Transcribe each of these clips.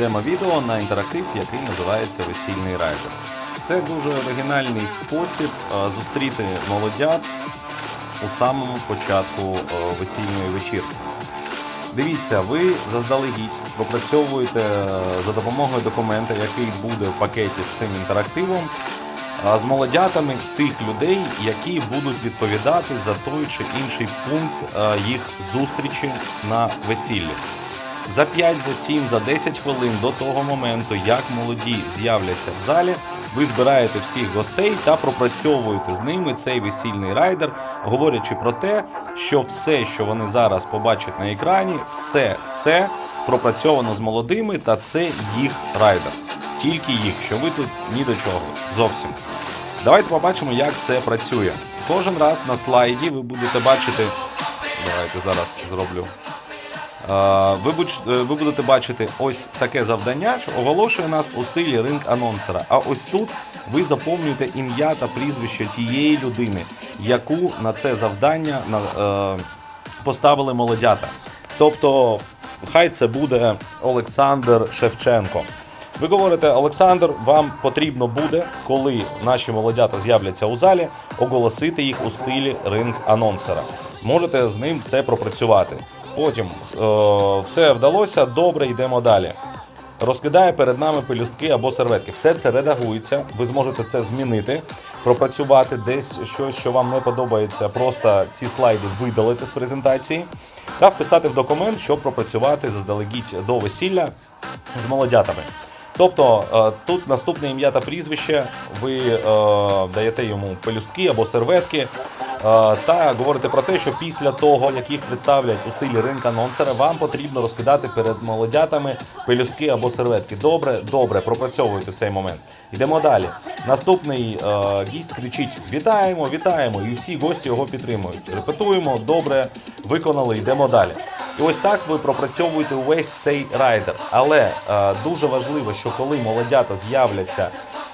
демо-відео на інтерактив, який називається Весільний райдер. Це дуже оригінальний спосіб е, зустріти молодят у самому початку е, весільної вечірки. Дивіться, ви заздалегідь пропрацьовуєте е, за допомогою документа, який буде в пакеті з цим інтерактивом, з молодятами тих людей, які будуть відповідати за той чи інший пункт їх зустрічі на весіллі. За 5, за 7, за 10 хвилин до того моменту, як молоді з'являться в залі, ви збираєте всіх гостей та пропрацьовуєте з ними цей весільний райдер, говорячи про те, що все, що вони зараз побачать на екрані, все це пропрацьовано з молодими, та це їх райдер. Тільки їх, що ви тут ні до чого зовсім. Давайте побачимо, як це працює. Кожен раз на слайді ви будете бачити. Давайте зараз зроблю. Ви, буч- е, ви будете бачити ось таке завдання, що оголошує нас у стилі ринг анонсера. А ось тут ви заповнюєте ім'я та прізвище тієї людини, яку на це завдання на- е, поставили молодята. Тобто, хай це буде Олександр Шевченко. Ви говорите, Олександр, вам потрібно буде, коли наші молодята з'являться у залі, оголосити їх у стилі ринг анонсера. Можете з ним це пропрацювати. Потім е, все вдалося, добре, йдемо далі. Розкидає перед нами пелюстки або серветки. Все це редагується. Ви зможете це змінити, пропрацювати десь щось, що вам не подобається. Просто ці слайди видалити з презентації та вписати в документ, щоб пропрацювати заздалегідь до весілля з молодятами. Тобто е, тут наступне ім'я та прізвище, ви е, даєте йому пелюстки або серветки е, та говорите про те, що після того, як їх представлять у стилі ринка анонсера, вам потрібно розкидати перед молодятами пелюстки або серветки. Добре, добре, пропрацьовуйте цей момент. Йдемо далі. Наступний е, гість кричить: Вітаємо, вітаємо! І всі гості його підтримують. Репетуємо, добре, виконали, йдемо далі. І ось так ви пропрацьовуєте увесь цей райдер. Але е, дуже важливо, що коли молодята з'являться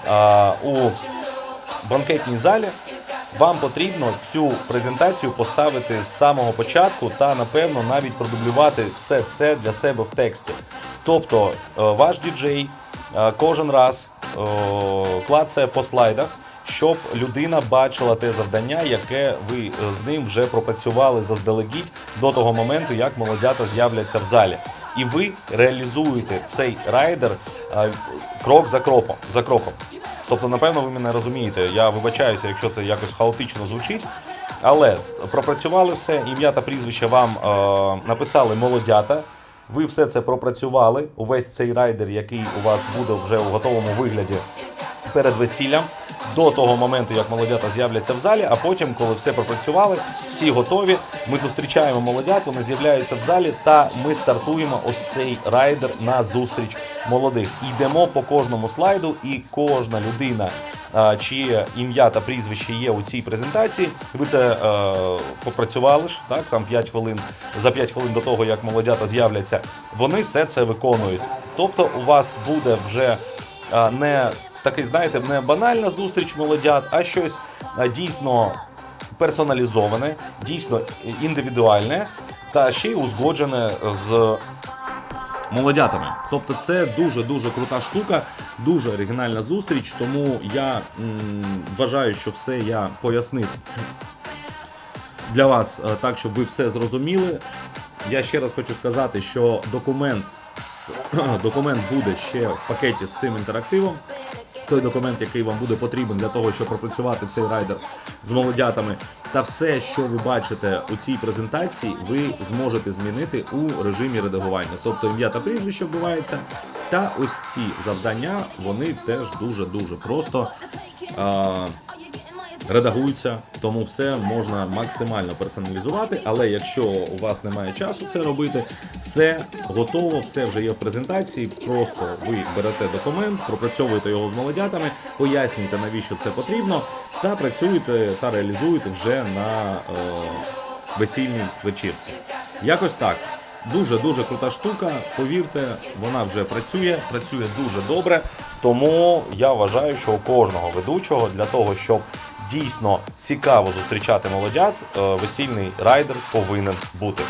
е, у банкетній залі, вам потрібно цю презентацію поставити з самого початку та, напевно, навіть продублювати все це для себе в тексті. Тобто, е, ваш діджей е, кожен раз е, клацає по слайдах, щоб людина бачила те завдання, яке ви е, з ним вже пропрацювали заздалегідь до того моменту, як молодята з'являться в залі. І ви реалізуєте цей райдер е, крок за кроком. За кроком. Тобто, напевно, ви мене розумієте. Я вибачаюся, якщо це якось хаотично звучить. Але пропрацювали все, ім'я та прізвище вам е, написали молодята. Ви все це пропрацювали. Увесь цей райдер, який у вас буде вже у готовому вигляді перед весіллям, до того моменту, як молодята з'являться в залі, а потім, коли все пропрацювали, всі готові. Ми зустрічаємо молодят, вони з'являються в залі, та ми стартуємо ось цей райдер на зустріч молодих. Йдемо по кожному слайду, і кожна людина, чиє ім'я та прізвище є у цій презентації. Ви це е, попрацювали ж, так там 5 хвилин за 5 хвилин до того, як молодята з'являться. Вони все це виконують. Тобто, у вас буде вже не такий, знаєте, не банальна зустріч молодят, а щось дійсно персоналізоване, дійсно індивідуальне та ще й узгоджене з молодятами. Тобто це дуже-дуже крута штука, дуже оригінальна зустріч, тому я м, вважаю, що все я пояснив для вас е, так, щоб ви все зрозуміли. Я ще раз хочу сказати, що документ, документ буде ще в пакеті з цим інтерактивом. Той документ, який вам буде потрібен для того, щоб пропрацювати цей райдер з молодятами. Та все, що ви бачите у цій презентації, ви зможете змінити у режимі редагування. Тобто ім'я та прізвище вбивається. Та ось ці завдання, вони теж дуже-дуже просто. Редагуються, тому все можна максимально персоналізувати. Але якщо у вас немає часу це робити, все готово, все вже є в презентації. Просто ви берете документ, пропрацьовуєте його з молодятами, пояснюєте, навіщо це потрібно, та працюєте та реалізуєте вже на е, весільній вечірці. Якось так. Дуже дуже крута штука. Повірте, вона вже працює, працює дуже добре. Тому я вважаю, що у кожного ведучого для того, щоб дійсно цікаво зустрічати молодят, е, весільний райдер повинен бути.